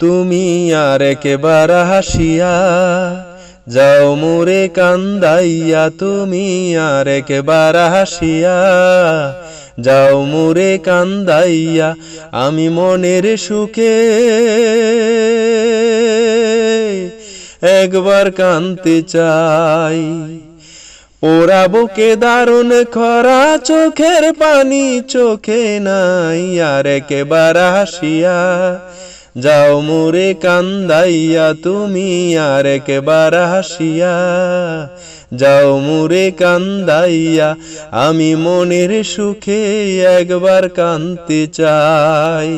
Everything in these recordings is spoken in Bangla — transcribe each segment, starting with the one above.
তুমি আর একেবার হাসিয়া যাও মোরে কান্দাইয়া, তুমি আর একেবার হাসিয়া যাও মোরে কান্দাইয়া, আমি মনের সুখে একবার কান্তি চাই। ওরা বুকে দারুণ খরা, চোখের পানি চোখে নাই, আর একেবার হাসিয়া যাও মোরে কান্দাইয়া, তুমি আর একেবার হাসিয়া। যাও মোরে কান্দাইয়া, আমি মনের সুখে একবার কান্তি চাই।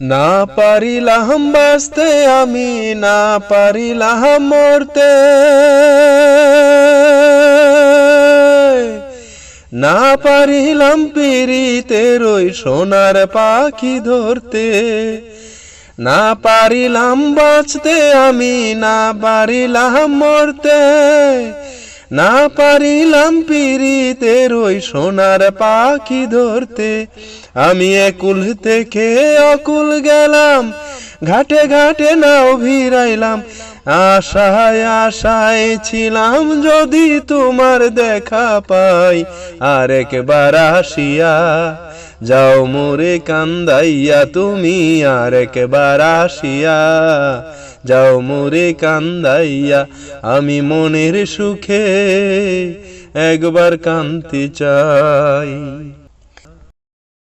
না পারিলাম বাঁচতে, আমি না পারিলাম মরতে। না পারিলাম পেরিতে রই সোনার পাখি ধরতে। না পারিলাম বাঁচতে আমি না পারিলাম মরতে। না পারিলাম পিরিতের ওই সোনার পাখি ধরতে। আমি একুল থেকে অকুল গেলাম, ঘাটে ঘাটে নাও ভিড়াইলাম আশায় আশায় ছিলাম যদি তোমার দেখা পাই। আর একবার আসিয়া যাও মোরে কান্দাইয়া তুমি আর একবার আসিয়া যাও মোরে কান্দাইয়া আমি মনের সুখে একবার কান্তি চাই।